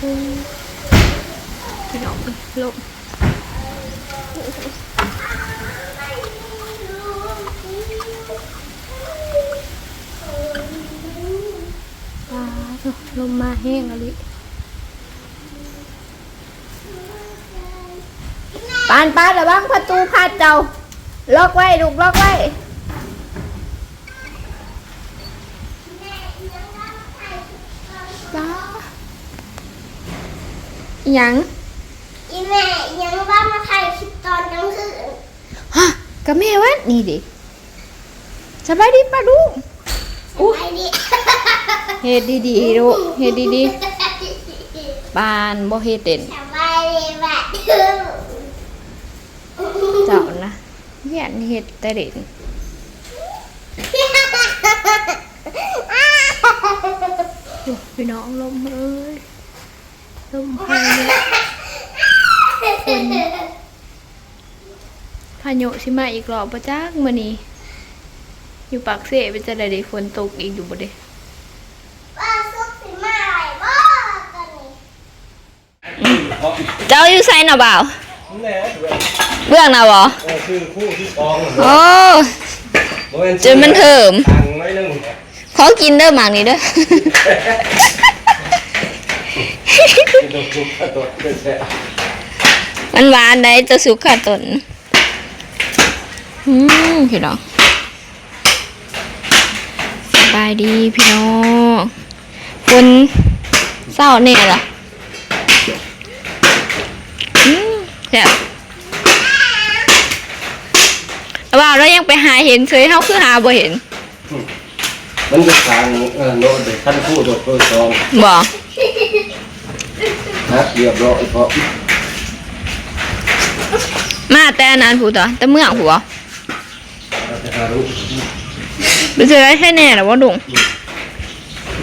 พี่น้องลมว้าวลมมาแห้งอะลิปานปานระวังประตูพัดเจ้า ล็อกไว้ลูกล็อกไว้ป้าอิห ยังอีแม่ยังว่ามาถ่ายคลิปตอนกลางคืนฮะกับแม่วะนี่ดิสบายดีป้าลูกอู้ไอ้ดิเฮ็ดดีๆลูกเฮ็ดดีๆปานบ่เฮ็ดเด่นสบายดีแบบดึงเจ้านะเหี้ยนเฮ็ดแต่เด่นโอ้พี่น้องลมเอ้ย ลมพายุฝนพายุสิมาอีกรอบบ่จักมื้อนี้ อยู่ปากเสเป็นจะได้ได้ฝนตกอีกอยู่บ่เด้ว่าซุกสิมาอะไรบ้าตอนนี้เจ้าอยู่ไสน่ะบ่าวแหน่เว้ยเรื่องน่ะบ่เออคือคู่ที่สองโอ้บ่แม่จนมันเถิมตังไว้หนึงขอกินเด้อหมากนี้เด้อ มันหวานได้จะสุกขาตนอืมพี่น้องสบายดีพี่น้องคนเศร้าเนี่ยล่ะอืมแซ่บแต่ว่าเรายังไปหาเห็นเฉยเฮาคือหาบ่เห็น มันจะทางเออโน้ตเด็กขั้นคู่ตัวตัวสองบ่ นะเรียบร้อยเพราะมาแต่อันนั้นผู้ต่อแต่เมืองผู้บ่เราจะหารู้รู้สึกได้แค่แน่หรอว่าดุง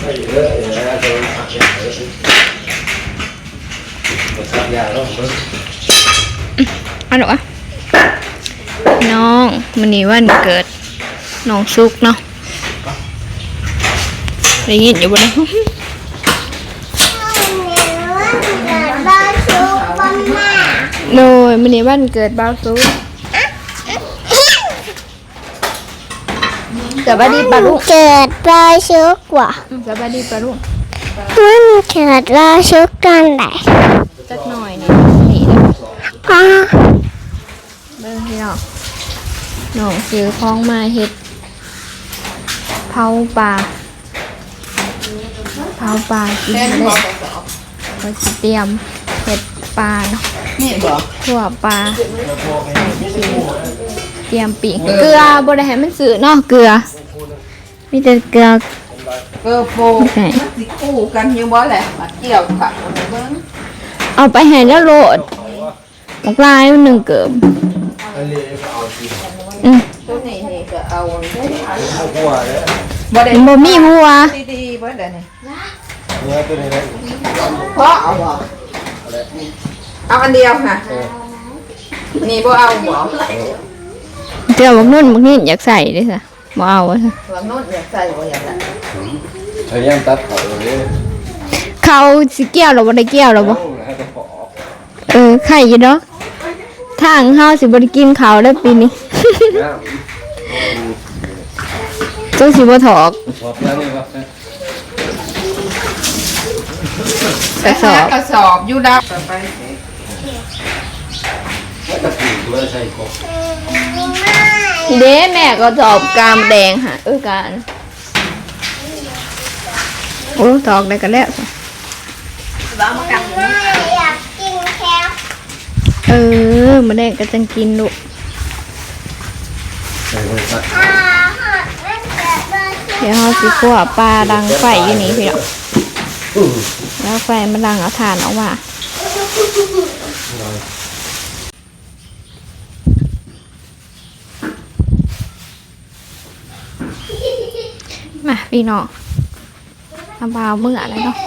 ไม่เยอะอย่างนี้จะขับยาเลยขับยาแล้วมันเอันหรอวะน้องมันนี้วันเกิดน้องซุกเนาะได้ยินอยู่บ่เนี่ย บ้าซุกบ้ามา โดยมันนี้วันเกิดบ่าวซุกสวัสดีปาลุงเกิดบ้าซุกว่ะสวัสดีปาลุงมันเกิดบ้าซุกตอนไหนจักหน่อยนี่นี่นะป้าเบิ่งพี่น้องน้องซื้อของมาเฮ็ดเผาปลาเผาปลากินได้ก็สิเตรียมเฮ็ดปลาเนาะ นี่บอกทั่วปลาใส่ขิงเตรียมปีกเกลือบ่ได้ให้มันซื้อเนาะเกลือ มีแต่เกลือเกอร์โฟใช่มันสิคู่กันยังบ่แหละมาเกี่ยวค่ะเบิ่งเอาไปให้แล้วโลดบักลายมันหนึ่งเกิบอันนี้เอาทีอืมตัวนี้นี่ก็เอาได้เอาหัวเลยบ่ได้บ่มีหัวดีๆบ่ได้นี่เนื้อตัวนี้เลยเพราะเอาบ่ เอาอันเดียวค่ะนี่บ่เอาบ่เกลือบักนุ่นบักนี่อยากใส่เด้ซะบ่เอาอะค่ะว่าโน้นอยากใส่บ่อยากได้พยายามตัดเขาเลยเขาสิเกี่ยวหรอบ่ได้เกี่ยวหรอบ่ให้กระป๋อเออไข่อยู่เนาะทางเฮาสิบ่ได้กินข้าวแล้วปีนี้ น้จังสิบ่ถอกำสอบแล้วนี่ครับกระสอบ กระสอบอยู่ดับไปแล้ว ก็ถือด้วยใส่กบเด้แม่ก็สอบกามแดงค่ะเออการโอ้ถอกได้กันแล้วแม่อยากกินแคปเออมาแดงก็จังกินลูกใส่ไว้ตัดอ่าหอดมันเกิดบ้าซุกเดี๋ยวเฮาสิคั่วปลาดังไฟอยู่นี่พี่น้องแล้วไฟมันดังเอาถ่านออกมา พี่น้องเอาปลาเมื่ออะไรเนาะ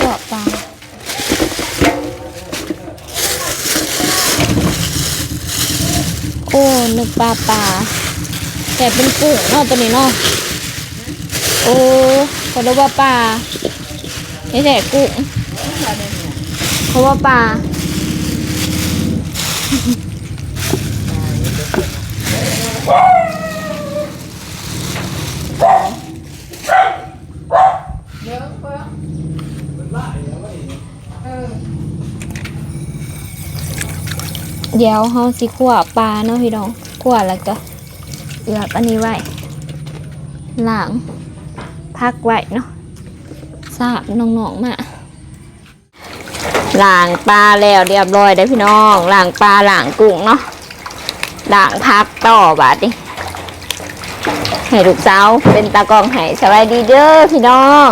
คั่วปลาโอ้นึกปลาปลาแต่เป็นกุ้งเนาะตัวนี้เนาะโอ้ขอรู้ว่าปลานี่แหละกุ้งเพราะว่าปลา เดี๋ยวเพิ่งเออ เดี๋ยวเฮาสิขั่วปลาเนาะพี่น้องขั่วแล้วก็เอือบอันนี้ไว้หลังพักไว้เนาะทราบน้องๆมาหล้างปลาแล้วเรียบร้อยได้พี่น้องหล้างปลาหล้างกุ้งเนาะหล้างพักต่อบาดนี้ให้ลูกสาวเป็นตากองให้สบายดีเด้อพี่น้อง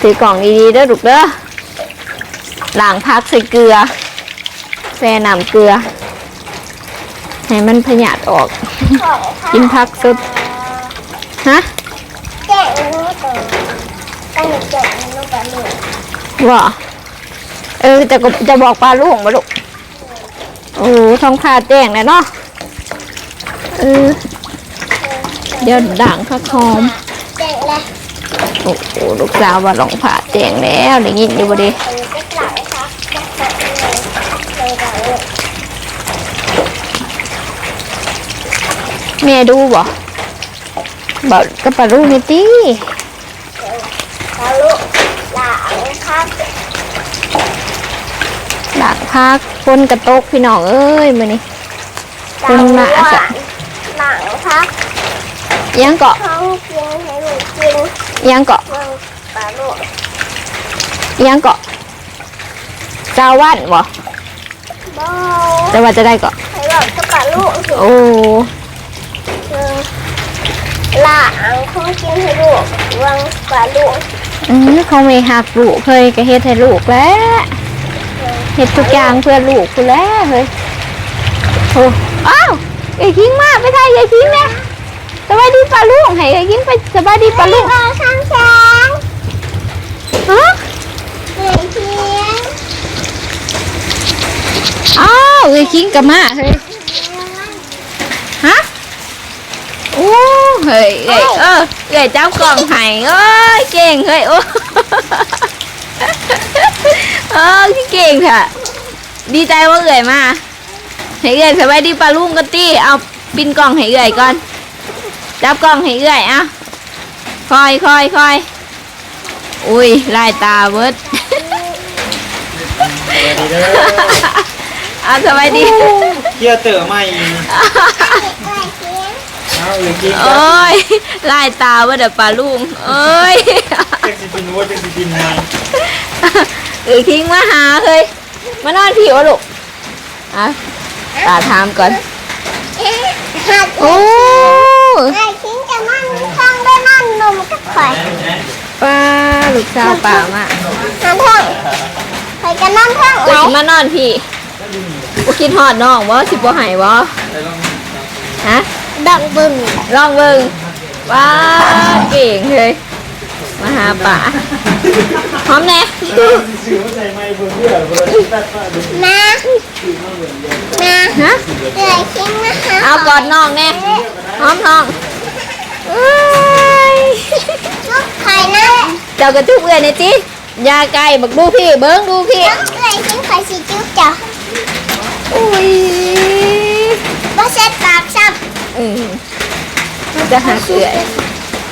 ถือกล่องดีๆเด้อลูกเด้อหล้างพักใส่เกลือ แช่น้ำเกลือ ให้มันพยาดออกของค่ะกินผักสดฮะแจ้งรู้ตัวกันแจ้งรู้กันเลยว่าเออจะก็จะบอกปลาลูกมาลูกโอ้ท้องขาแจ้งเลยเนาะเออเดี๋ยวด่างผักหอมแจ้งเลยโอ้โหลูกสาวว่าหลงผ่าแจ้งแล้วได้ยินอยู่บ่ดี เออเจ๊กหลังค่ะเจ๊กหลังเลยเลยหลังเลย แม่ดูบ่บอกกับปลาลูกนี่ตีแล้วลูกหลังครับด่างพักคนกระตกพี่น้องเอ้ยมื้อนี้คุณน่ะจ้ะหลังครับยังเกาะท้องกินให้ลูกกินยังเกาะเมืองปลาลูกยังเกาะเจ้าวันบ่บ่จะว่าจะได้เกาะให้บอกกับปลาลูกสิโอ้เออห ลังท้องกินให้ลูกเมืองปลาลูกอืมเขาไม่หักลูกเคยก็เฮ็ดให้ลูกแล้วเฮ็ดทุกอย่างเพื่อลูกกูแล้วเฮ้ยโอ้อ้าวไอ้คิงมาไปไทยไอ้คิงเนี่ยสบายดีปลาลูกให้ไอ้คิงไปสบายดีปลาลูกเออช่างแสงฮะเฮ้ยเพียงอ้าวไอ้คิงกับมาเฮ้ยฮะ โอ้เฮ้ยเอ้ยเออเอ้ยเจ้ากล่องให้เอ้ยเก่งเฮ้ยโอ้เออที่เก่งเถอะดีใจว่าเอื่อยมาให้เอื่อยสบายดีปลาลุงกันตี้เอาปินกล่องให้เอื่อยก่อนจับกล่องให้เอื่อยอะคอยคอยคอยอุ้ยลายตาเบิดเอาสบายดีเที่ยวเต๋อใหม่เฮ้ยเพียง เอาเลยกินโอ้ยลายตาเบิดเด้อปลาลุงเอ้ยเจ็กสิบินวัวเจ็กสิบินไงเออคิงมาหาเฮ้ยมานอนผีวะลูกอะตาถามก่อนเอ๊ะหัดโอ้ไอ้ทิ้งจะนั่งข้างได้นั่งนมก็ข่อยป้าลูกสาวป่ามานั่งท่องข่อยจะนั่งท่องเอ้ไว้ยมานอนพี่บ่คิดฮอดน้องบ่สิบ่ให้บ่ฮะ ดังบึ้งลองเบิ่งว้าเก่งเลยมาหาป่าพร้อมแน่ซื้อมาใส่ไม่เบื่อเบื่อเบื่อตัดมาดูมามาฮะเดี๋ยวทิ้งนะคะเอากอดน้องแน่พร้อมน้องเอ้ยลูกไข่นะเจ้ากระทุกเอื้อยในจิยาไก่บักดูพี่ เบิ้งดูพี่ลูกไข่ทิ้งไข่สีจุ๊บจ้ะอุ้ยบ่เสร็จปากซับอืม จะหาเอื้อย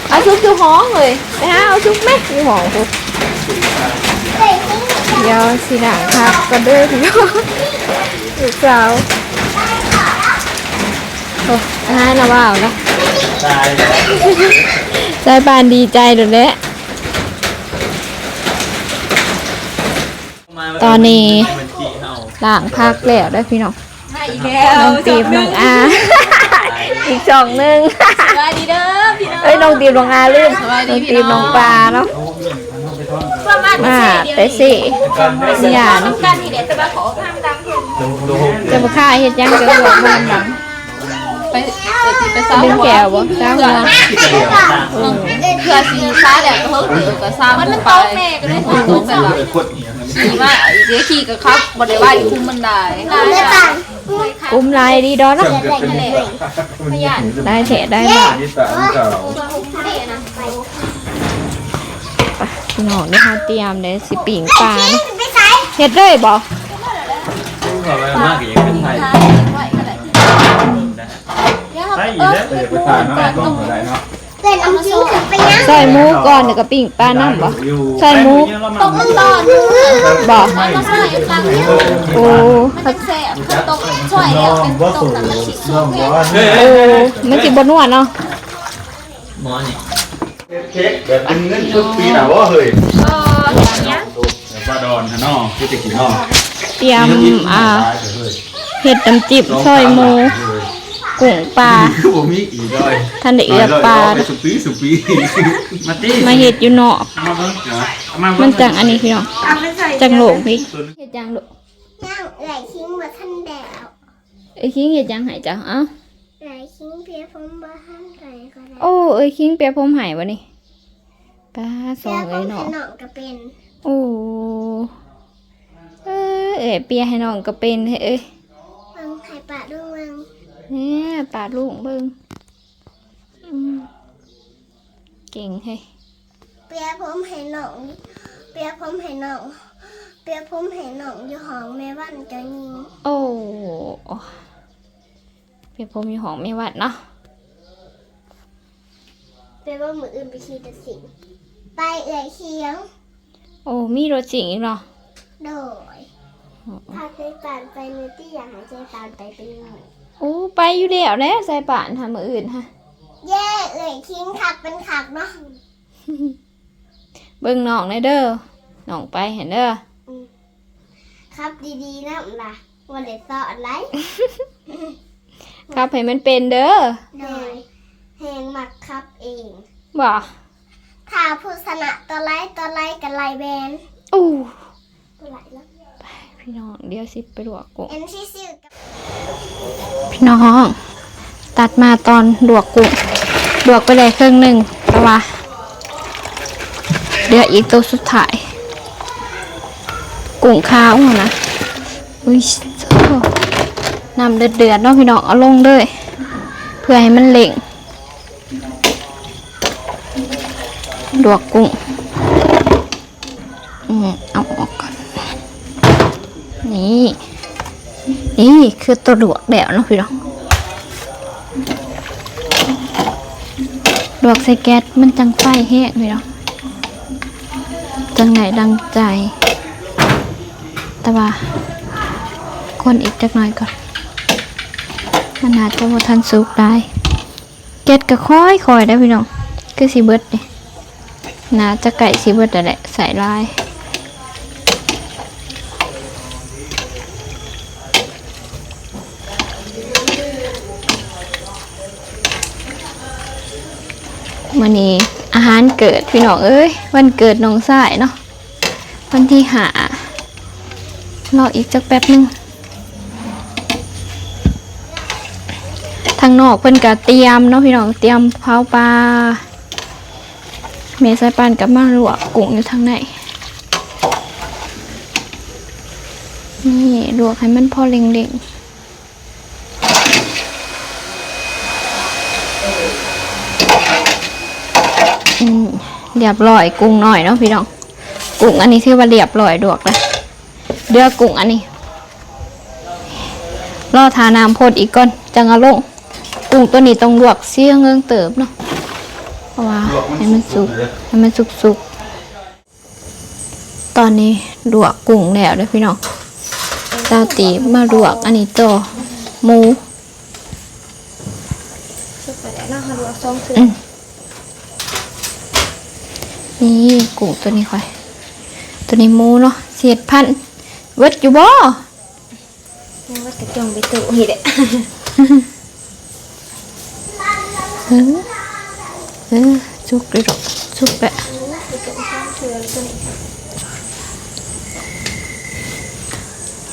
เอาชุบอยู่ห้องเลยไปหาเอาชุบไหมอยู่ห้องกูเฮ้ยทิ้งจ้ะเดี๋ยวสิหนังครับก็เด้อพี่น้องลูกสาวโอ้ให้นะว่าวนะตายใจปานดีใจเดี๋ยวนี้ตอนนี้มันจีเฮาล้างพักแล้วได้อพี่น้องให้อีกแล้วน้องตีบน้องอาอีกสองหนึ่ง เอ้ยน้องตีบน้องอาลืมน้องตีบน้องปลาเนาะประมาณมาเดียวไปสิสิยานกันนี่เดี๋ยวจะมาขอข้ามดังเพิ่นดูดูจะมาฆ่าเฮ็ดหยังจะบอกมันหลังไปไปซ้อมดึงแก้วบ่ซ้าหัวเพื่อสีฟ้าแดดก็เพิ่งตื่นก็ซ้ำมันมันตกแม่ก็ได้ถูกตกแบบว่าขวดเหนียวสีว่าเดี๋ยวขี่กับเขาบ่ได้ว่าอยู่คุ้มบันไดเดี๋ยวตัง อุ้มลายดีดอนเนาะพยานได้แถะได้มานี่สามเก่าพพี่น้องเดี๋ยวเขาเตรียมเลยสิปิ่งปลาเนาะไปใส่เฮ็ดเลยบ่ก็ไปมากอย่างเป็นไทยใช่อีกแล้วเดี๋ยวไปทานน้ำต้มอะไรเนาะ เป็นน้ำจิ้มขึ้นไปยังใส่หมูก่อนเดี๋ยวก็ปิ่งปลาน้ำบ่อยู่ใส่หมูตกมันร้อนบ่ไม่โอ้น้องบ่สูน้องบ่โอ้มันสิบ่นัวเนาะหมอนี่เค้กแบบเป็นเงินชุดปีหนาวะเฮ้ยปลาดอนฮะน้องที่จะกินน้องเตรียมอ่าเฮ็ดน้ำจิ้มซอยหมู กุ้งปลาคือผมมีอีกเลยท่านได้เอือบปลาไปสุปีสุปีมาตีมาเฮ็ดอยู่นอกมาเบิ้งเดี๋ยวมามัเบิ้นงจังอันนี้พี่น้องจังโหลงพี่เฮ็ดจังโหลงย่างไหลทิ้งบะทันแดวเอ้ยคิงเฮ็ดจังให้จ้ะเอ้าไหลทิ้งเพียผมบะทันไหลก็ได้โอ้เอ้ยคิงเปียผมใหายบ่นี่ปลาสเพีอยงผเอ้มยให้เนาะน้องก็เป็นโอ้เอ้ยเอ้ยเปียให้น้องก็เป็นเฮ้ยเอ้ยเบิ่งไข่ปลาด้วยเบิ่งเนี่ยปลาลูกเบิ่งอืมเก่งเฮ้ยเปียผมให้น้องเปียผมให้น้องเปียผมให้น้องอยู่ห้องแม่บ้านเจ้าหญิงโอ้เปียผมอยู่ห้องไม่วัดเนาะเปียว่ามืออื่นไปขี่ตัดสินไปเอ่ยเคียง โอ้มีรถจริงอีกเนาะโดยพาใจปานไปมือที่อยากหายใจปานไปเป็นหนึ่งโอ้ไปอยู่แล้วแหล้วใส่ป่านทำมืออื่นฮะเย่เอ่ยทิ้งขักเป็นขักเนาะเบิ่งน้องในอยเด้อน้องไปเห็นเด้อครับดีๆนะล่ะวันเด็ดสอนไรครับให้มันเป็นเด้อโดยแหงหมักครับเองบ่ถ้าผู้ชนะตัวไล่ตัวไล่กับไล่แบนอู้ตัวไล่แล้ว พี่น้อง เดี๋ยวสิไปลวกกุ้งพี่น้อง ตัดมาตอนลวกกุ้งลวกไปได้ครึ่งหนึ่งแต่ว่าเดี๋ยวอีกตัวสุดท้าย กุ้งขาวนะอุ้ยนำเดือดเดือดๆเนาะพี่น้องเอาลงเลย เพื่อให้มันเล่งลวกกุ้ง นี่นี่คือตัวลวกแล้วเนาะพี่น้องลวกใส่แก๊สมันจังไฟแห้งพี่น้องจังไหนดังใจ แต่ว่า คนอีกจักหน่อยก่อนมันอาจจะบ่ทันสุกได้แก๊สก็ค่อยคอยได้พี่น้อง คือสีเบิร์ดนี่น่าจะไก่สีเบิดแต่แหละใส่ลาย วันนี้อาหารเกิดพี่น้องเอ้ยวันเกิดน้องสายเนาะวันที่หารออีกจักแป๊บนึงทางนอกเพิ่นก็เตรียมเนาะพี่น้องเตรียมเผาปลาเมสายปานกับมาลวกกุ้งอยู่ทางในนี่ลวกให้มันพอเล็งๆ อืม เรียบร้อยกุ้งหน่อยเนาะพี่น้องกุ้งอันนี้ถือว่าเรียบร้อยดวกเลยเดือกุ้งอันนี้รอทาน้ำพดอีกก่อนจังเอาลงกุ้งตัวนี้ต้องลวกเสียงเงิงเติบเนาะเพราะว่าให้มันสุกให้มันสุกสุกๆตอนนี้ลวกกุ้งแล้วเด้อพี่น้องเตาตีมาลวกอันนี้ต่อหมูอืม นี่กุ้งตัวนี้ค่อย ตัวนี้หมูเนาะเสียดพันธุ์เวิดอยู่บ่ยังว่ากระจงไปตู่นี่แหละเออเออสุกเลยดอกสุกแปะ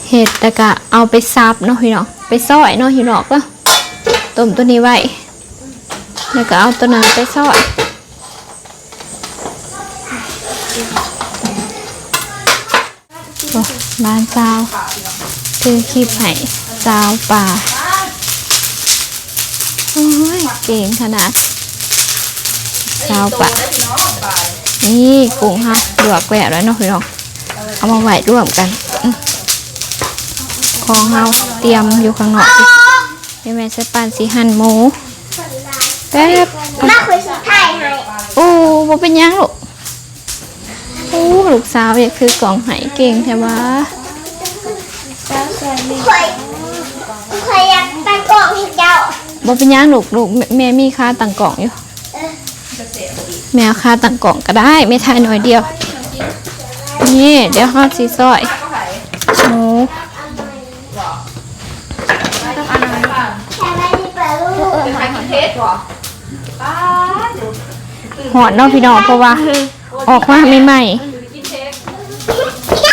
เห็ดแต่กะเอาไปซับเนาะพี่น้องไปซอยเนาะพี่น้องก็ต้มตัวนี้ไว้แล้วก็เอาตัวนั้นไปซอย โอ้ร้านซาวคือคลิปให้ซาวป่าโอ้ยเก่งขนาดสาวปะได้พี่น้องบาทนี่กุ้งฮะลวกแหวะแล้วเนาะพี่น้องเอามาไหวร่วมกันอื้อของเฮาเตรียมอยู่ข้างนอกสิเดี๋ยวแม่ใส่ปานสีหั่นหมูแป๊บมาคุยสุดท้ายให้โอ้บ่เป็นหยังลูกโอ้ลูกสาวอยากคือกล่องไหเก่งแท้วะคอยคอยอยากตั้งกล่องให้เจ้าบ่เป็นหยังลูกลูกแม่แม่มีค่าตั้งกล่องอยู่แม่เอาค่าตั้งกล่องก็ได้ ไม่ทายหน่อยเดียว นี่ เดี๋ยวฮอดสีซอยหมูแค่ไม่ได้เปิดลูก เป็นไข่คอนเทสต์บ่หอดเนาะพี่น้องเพราะว่า ออกมาใหม่กินเค้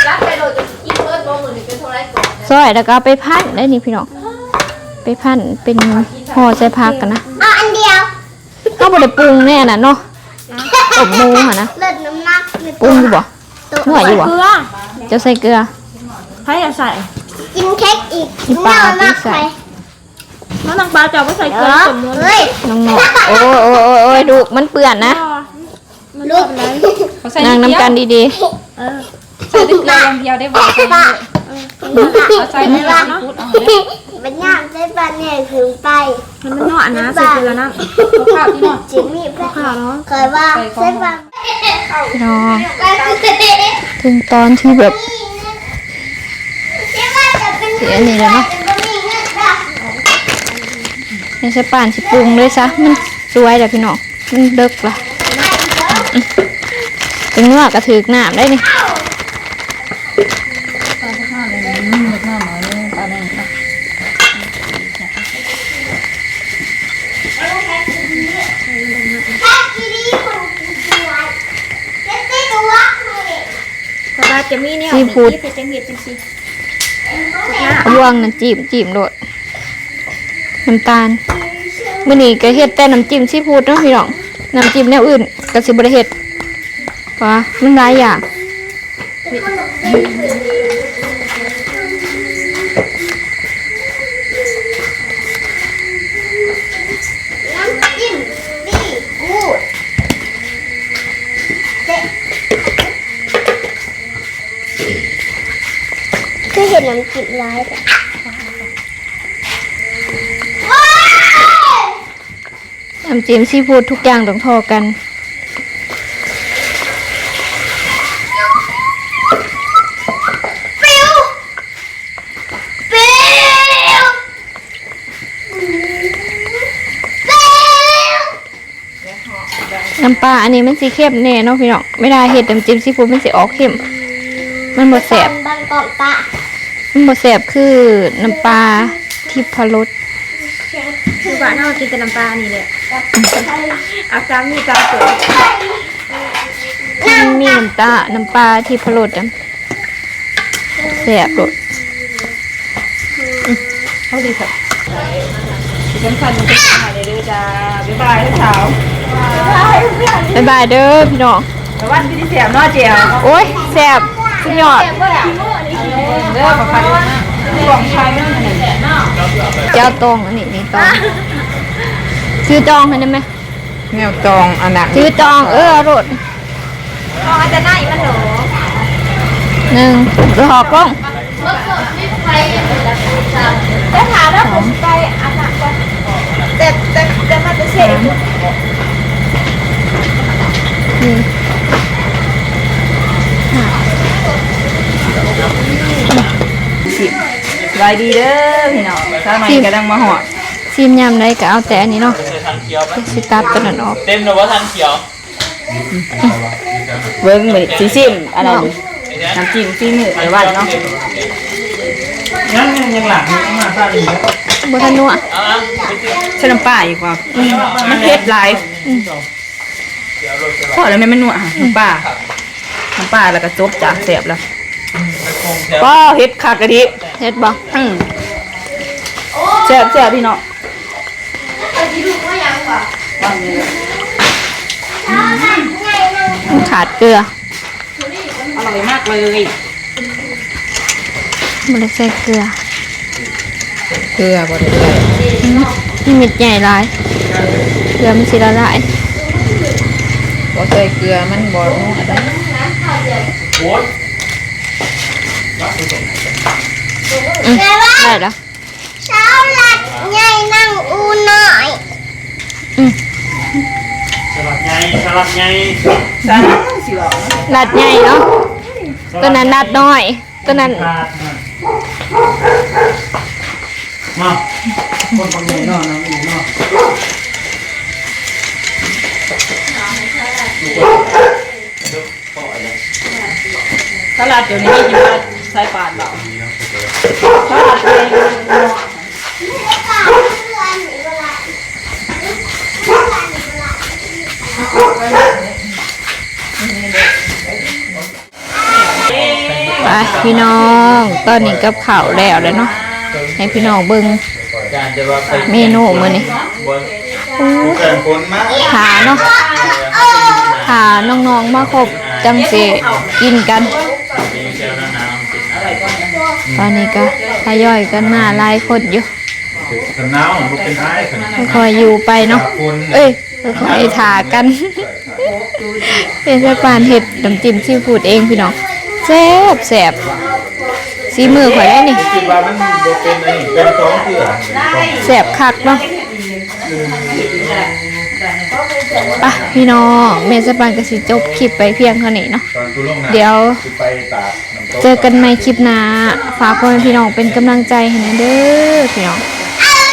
กรับไปโดยจะกินเบิร์ดบ่มือนี่เป็นเท่าไรก่อนๆซอยแล้วก็เอาไปพันได้นี่พี่น้องไปพันเป็นห่อใส่ผักกันนะเอาอันเดียวเขาบ่ได้ปรุงแน่น่ะเนาะอบหมูหั่นนะเลิศน้ำหนักในปรุงอยู่บ่ตัวหน่วยอยู่บ่เจะใส่เกลือให้อย่าใส่กินเค้กอีกกินปลาเน่มากที่ใส่ไปน้องนางปลาจะเอาไปใส่เอเกลืออสมมติเฮ้ยน้องหนอกโอ้ยโอ้ยโอ้ยโอ้ยดูมันเปื่อนนะ ลูกนางน้ำกันดีใส่เกลืออย่างเดียวได้บ่ใส่ปลาเอาใส่เนื้อเนาะเป็นย่างใส่ปลาเนี่ยถึงไปมันไม่เหมาะนะใส่เกลือนะข้าวที่เนาะจิมมี่ปลาข้าวเนาะเคยว่าใส่ปลาๆพี่น้องถึงตอนที่แบบที่ว่าจะเป็นเสียนี่แล้วเนาะจะมีเงินปลายังใส่ป่านสิปรุงเลยซะมันสวยแต่พี่น้องมันเดึกละ ถึงเนื้อกระถือกน้ำได้นี่ถ้ากินดีคนสวยจะติดตัวเลยเพราะว่าจะมีเนี่ยซีฟู้ดที่เป็นจังเห็ดจังซี่บวงน้ำจิ้มจิ้มโดดน้ำตาลมื้อนี้ก็เฮ็ดแต่น้ำจิ้มซีฟู้ดเนาะพี่น้อง น้ำจิ้มแนวอื่นก็สิบ่ได้เฮ็ดเพราะว่ามันหลายอย่างน้ำจิ้มดีกูดเด็ก็เห็นน้ำจิ้มร้ายแต่ว้าย น้ำจิ้มซีฟู้ดทุกอย่างต้องเทอกันปิวปิวปิวน้ำปลาอันนี้มันสีเข้มแน่เนาะพี่น้องไม่ได้เห็ดน้ำจิ้มซีฟู้ดมันสีออกเข้ม มันบดแสบบางกอกตะมันบดแสบคือน้ำปลาทิพรส คือว่าเรากินแต่น้ำปลานี่แหละเอาจามมีจามเปิดมันมีน้ำตา น้ำปลาทิพรสอะแสบรสเขาดีครับสำคัญมันจะหายเลยด้อจ้าบ๊ายบายทุกสาวบ๊ายบายเด้อพี่น้องแต่วันที่ที่เสียมเนาะเจียวโอ้ยแสบสุดยอดเด้อขอพันนะ เจ้าตองอันนี้นี่ตองซื้อจองให้ได้ไหมแนวจองอันนั้นซื้อจองเออรถอ๋อแต่หน้าอีมันหนูหนึ่งหอกลงแต่ถามแล้วผมไปอันนั้นก่อนแต่แต่แต่มันจะเสียนี่ สบายดีเด้อพี่น้องถ้าใหม่กำลังมาหอดซีมยำได้ก็เอาแต่อันนี้เนาะสิตัดตัวนั้นออกเต็มเลยว่าทันเขียวเบิ้งเลยสีสิ้นอะไรน้ำจิ้มซีมือไอ้วันเนาะงั้นยังหลังมาซาดีบทันนัวใช้น้ำปลาอีกว่ามันเผ็ดหลายพอแล้วไม่มันนัวค่ะน้ำปลาน้ำปลาแล้วก็จบจากแสบแล้วก็เฮ็ดขากะทิ เฮ็ดบ่อืมแสบแสบพี่น้องมันขาดเกลือ อร่อยมากเลยมันเลยใส่เกลือ เกลือบ่ได้ใส่นี่เม็ดใหญ่หลาย เกลือมันสิละลายบ่ใส่เกลือมันบ่นัวได้อืมได้ แล้วเช้าหลัดใหญ่นั่งอูหน่อยสลัดไงสลัดไงใส่สิบอกน ไปพี่น้องตอนนี้กับข้าวแล้วแล้วเนาะให้พี่น้องเบิ่งเมนูมื้อนี้เกินคนมากหาเนาะหาน้องๆมาครบจังสิกินกัน ตอนนี้ก็ทยอยกันมาหลายคนอยู่ขนาวมันเป็นท้ายขนาวค่อยๆอยู่ไปเนาะเอ้ยค่อยๆถากันเป็นสปานเห็ดน้ำจิ้มซีฟู้ดเองพี่น้องแซ่บแซ่บสีมือข่อยได้นี่คิดว่ามันเป็นอะไรเป็นสองเถื่อแซ่บคักเนาะไปพี่น้องเมสปานก็สิจบคลิปไปเพียงเท่านี้เนาะตอนกูลงน้ำเดี๋ยว เจอกันใหม่คลิปหน้าฝากพ่อแม่พี่น้องเป็นกำลังใจให้นะเด้อพี่น้อง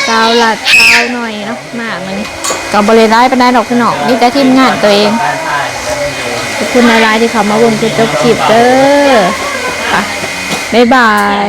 เจ้าหลัดเจ้าหน่อยเนาะมากมันก็บริร้ไปได้ดอกพี่น้องนี่แต่ทีมงานตัวเองขอบคุณหลายที่เขามาเบิ่งจนจบคลิปเด้อค่ะบ๊ายบาย